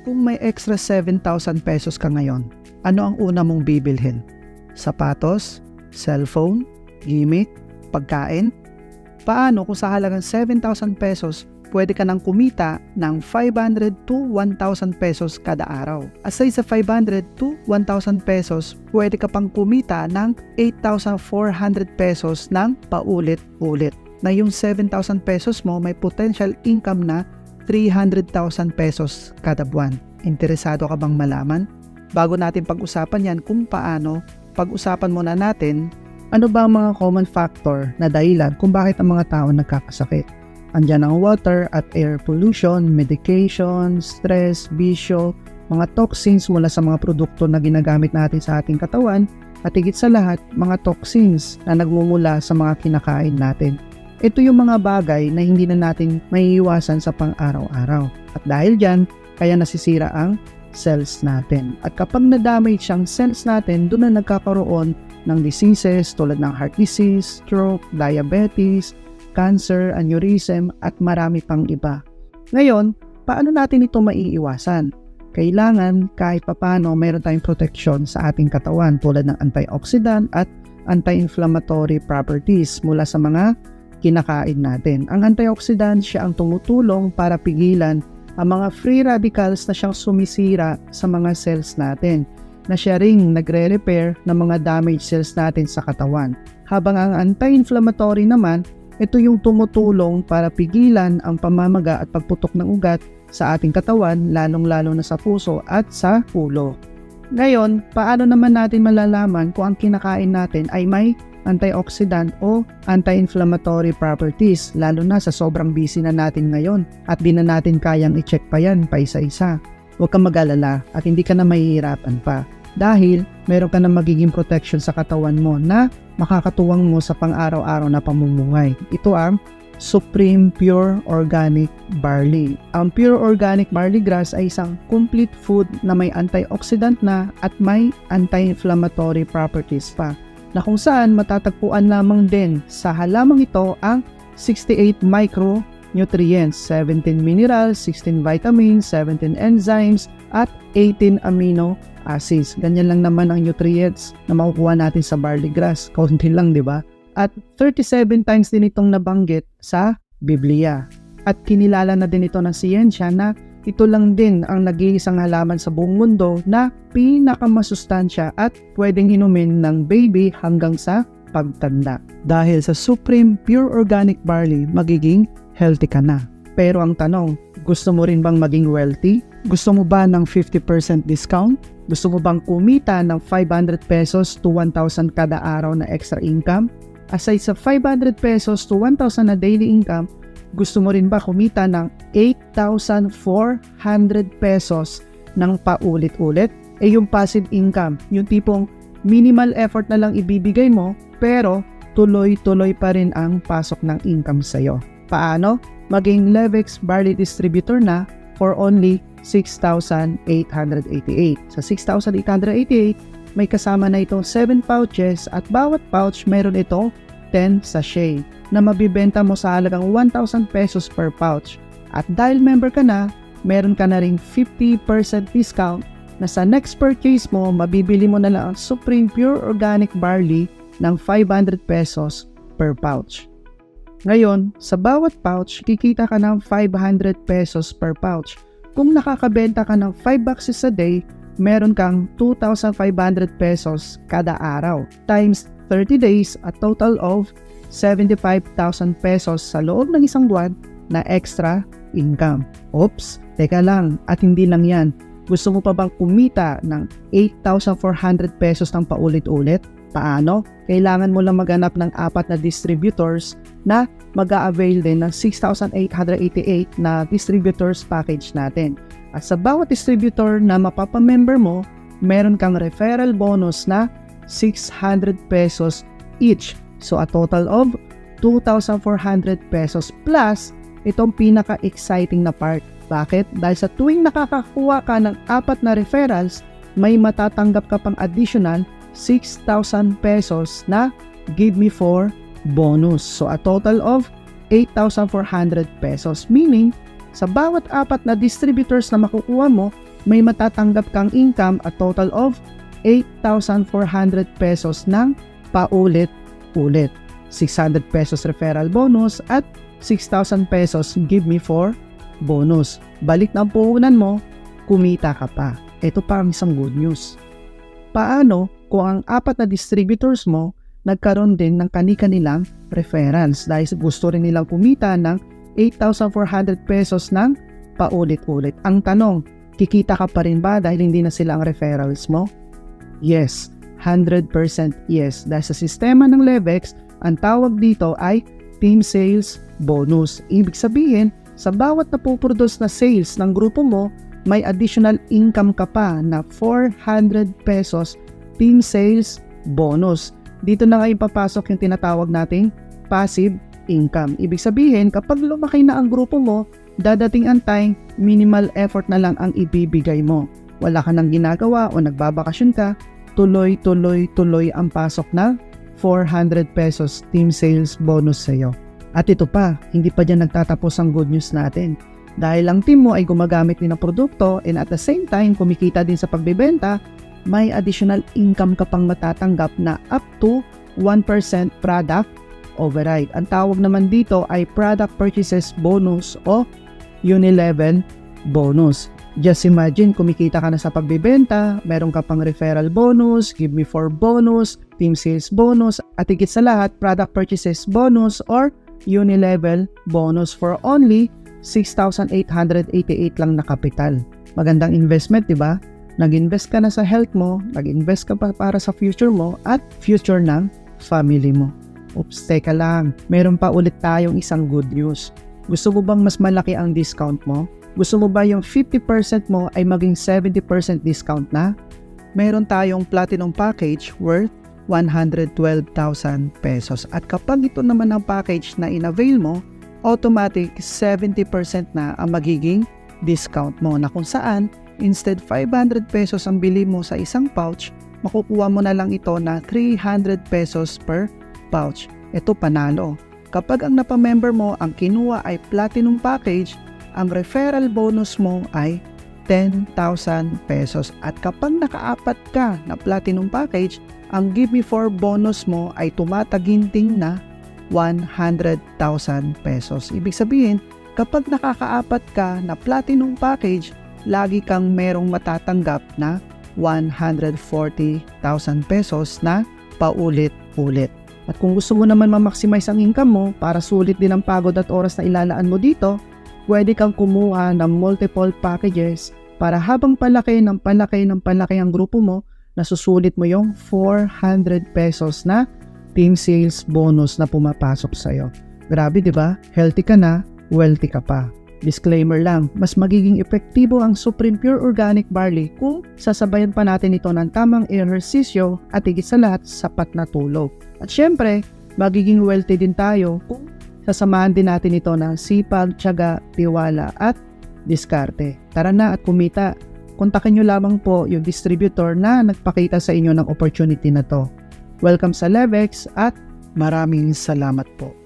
Kung may extra 7,000 pesos ka ngayon, ano ang una mong bibilhin? Sapatos? Cellphone? Gimmick? Pagkain? Paano kung sa halagang 7,000 pesos, pwede ka nang kumita ng 500 to 1,000 pesos kada araw. Aside sa 500 to 1,000 pesos, pwede ka pang kumita ng 8,400 pesos ng paulit-ulit. Na yung 7,000 pesos mo may potential income na 300,000 pesos kada buwan. Interesado ka bang malaman? Bago natin pag-usapan yan kung paano, pag-usapan muna natin ano ba ang mga common factor na dahilan kung bakit ang mga tao nagkakasakit. Andyan ang water at air pollution, medication, stress, bisyo, mga toxins mula sa mga produkto na ginagamit natin sa ating katawan at higit sa lahat, mga toxins na nagmumula sa mga kinakain natin. Ito yung mga bagay na hindi na natin maiiwasan sa pang-araw-araw. At dahil dyan, kaya nasisira ang cells natin. At kapag na-damage ang cells natin, doon na nagkakaroon ng diseases tulad ng heart disease, stroke, diabetes, cancer, aneurysm at marami pang iba. Ngayon, paano natin ito maiiwasan? Kailangan kahit papano mayroon tayong protection sa ating katawan tulad ng antioxidant at anti-inflammatory properties mula sa mga kinakain natin. Ang antioxidant siya ang tumutulong para pigilan ang mga free radicals na siyang sumisira sa mga cells natin na siya ring nagre-repair ng mga damaged cells natin sa katawan. Habang ang anti-inflammatory naman, ito yung tumutulong para pigilan ang pamamaga at pagputok ng ugat sa ating katawan, lalong-lalo na sa puso at sa ulo. Ngayon, paano naman natin malalaman kung ang kinakain natin ay may antioxidant o anti-inflammatory properties lalo na sa sobrang busy na natin ngayon at di na natin kayang i-check pa yan pa isa-isa. Huwag kang mag-alala at hindi ka na mahihirapan pa dahil meron ka na magiging protection sa katawan mo na makakatuwang mo sa pang-araw-araw na pamumuhay. Ito ang Supreme Pure Organic Barley. Ang Pure Organic Barley Grass ay isang complete food na may antioxidant na at may anti-inflammatory properties pa na kung saan matatagpuan lamang din sa halamang ito ang 68 micronutrients, 17 minerals, 16 vitamins, 17 enzymes, at 18 amino acids. Ganyan lang naman ang nutrients na makukuha natin sa barley grass. Kaunti lang, di ba? At 37 times din itong nabanggit sa Biblia. At kinilala na din ito ng siyensya na ito lang din ang nag-iisang halaman sa buong mundo na pinakamasustansya at pwedeng inumin ng baby hanggang sa pagtanda. Dahil sa Supreme Pure Organic Barley, magiging healthy ka na. Pero ang tanong, gusto mo rin bang maging wealthy? Gusto mo ba ng 50% discount? Gusto mo bang kumita ng 500 pesos to 1,000 kada araw na extra income? Aside sa 500 pesos to 1,000 na daily income, gusto mo rin ba kumita ng 8,400 pesos ng paulit-ulit? Eh yung passive income, yung tipong minimal effort na lang ibibigay mo, pero tuloy-tuloy pa rin ang pasok ng income sa'yo. Paano? Maging Levex Barley Distributor na for only 6,888. Sa 6,888, may kasama na itong 7 pouches at bawat pouch meron ito 10 sachet na mabibenta mo sa halagang 1,000 pesos per pouch. At dahil member ka na, meron ka na ring 50% discount na sa next purchase mo, mabibili mo na lang ang Supreme Pure Organic Barley ng 500 pesos per pouch. Ngayon, sa bawat pouch, kikita ka ng 500 pesos per pouch. Kung nakakabenta ka ng 5 boxes a day, meron kang 2,500 pesos kada araw times 30 days a total of 75,000 pesos sa loob ng isang buwan na extra income. Oops, teka lang at hindi lang yan. Gusto mo pa bang kumita ng 8,400 pesos ng paulit-ulit? Paano? Kailangan mo lang maghanap ng apat na distributors na mag avail din ng 6,888 na distributors package natin. At sa bawat distributor na mapapamember mo, meron kang referral bonus na 600 pesos each. So a total of 2,400 pesos plus itong pinaka-exciting na part. Bakit? Dahil sa tuwing nakakakuha ka ng apat na referrals, may matatanggap ka pang additional 6,000 pesos na give me for bonus. So a total of 8,400 pesos. Meaning, sa bawat apat na distributors na makukuha mo, may matatanggap kang income at total of 8,400 pesos ng paulit-ulit. 600 pesos referral bonus at 6,000 pesos give me for bonus. Balik na ang puhunan mo, kumita ka pa. Ito pa ang isang good news. Paano kung ang apat na distributors mo nagkaroon din ng kani-kanilang referrals dahil gusto rin nilang kumita ng 8,400 pesos ng paulit-ulit. Ang tanong, kikita ka pa rin ba dahil hindi na sila ang referrals mo? Yes, 100% yes. Dahil sa sistema ng Levex, ang tawag dito ay team sales bonus. Ibig sabihin, sa bawat napuproduce na sales ng grupo mo, may additional income ka pa na 400 pesos team sales bonus. Dito na nga ipapasok yung tinatawag nating passive income. Ibig sabihin, kapag lumaki na ang grupo mo, dadating ang time, minimal effort na lang ang ibibigay mo. Wala ka nang ginagawa o nagbabakasyon ka, tuloy-tuloy-tuloy ang pasok na 400 pesos team sales bonus sa'yo. At ito pa, hindi pa dyan nagtatapos ang good news natin. Dahil ang team mo ay gumagamit din ng produkto and at the same time kumikita din sa pagbebenta, may additional income ka pang matatanggap na up to 1% product override. Ang tawag naman dito ay product purchases bonus o unilevel bonus. Just imagine, kumikita ka na sa pagbebenta, meron ka pang referral bonus, give me for bonus, team sales bonus, at higit sa lahat, product purchases bonus or unilevel bonus for only 6,888 lang na kapital. Magandang investment, di ba? Nag-invest ka na sa health mo, nag-invest ka pa para sa future mo at future ng family mo. Oops, teka lang. Meron pa ulit tayong isang good news. Gusto mo bang mas malaki ang discount mo? Gusto mo ba yung 50% mo ay maging 70% discount na? Meron tayong platinum package worth 112,000 pesos. At kapag ito naman ang package na in-avail mo, automatic 70% na ang magiging discount mo na kung saan instead 500 pesos ang bili mo sa isang pouch, makukuha mo na lang ito na 300 pesos per pouch. Ito panalo. Kapag ang napamember mo ang kinuha ay platinum package, ang referral bonus mo ay 10,000 pesos. At kapag nakaapat ka na platinum package, ang give me for bonus mo ay tumataginting na 100,000 pesos. Ibig sabihin, kapag nakakaapat ka na platinum package, lagi kang merong matatanggap na 140,000 pesos na paulit-ulit. At kung gusto mo naman ma-maximize ang income mo para sulit din ang pagod at oras na ilalaan mo dito, pwede kang kumuha ng multiple packages para habang palaki ng palaki ng palaki ang grupo mo, nasusulit mo yung 400 pesos na team sales bonus na pumapasok sa'yo. Grabe, di ba? Healthy ka na, wealthy ka pa. Disclaimer lang, mas magiging epektibo ang Supreme Pure Organic Barley kung sasabayan pa natin ito ng tamang ehersisyo at higit sa lahat, sapat na tulog. At syempre, magiging wealthy din tayo kung sasamahan din natin ito ng sipag, tiyaga, tiwala at diskarte. Tara na at kumita. Kontakin nyo lamang po yung distributor na nagpakita sa inyo ng opportunity na to. Welcome sa Levex at maraming salamat po.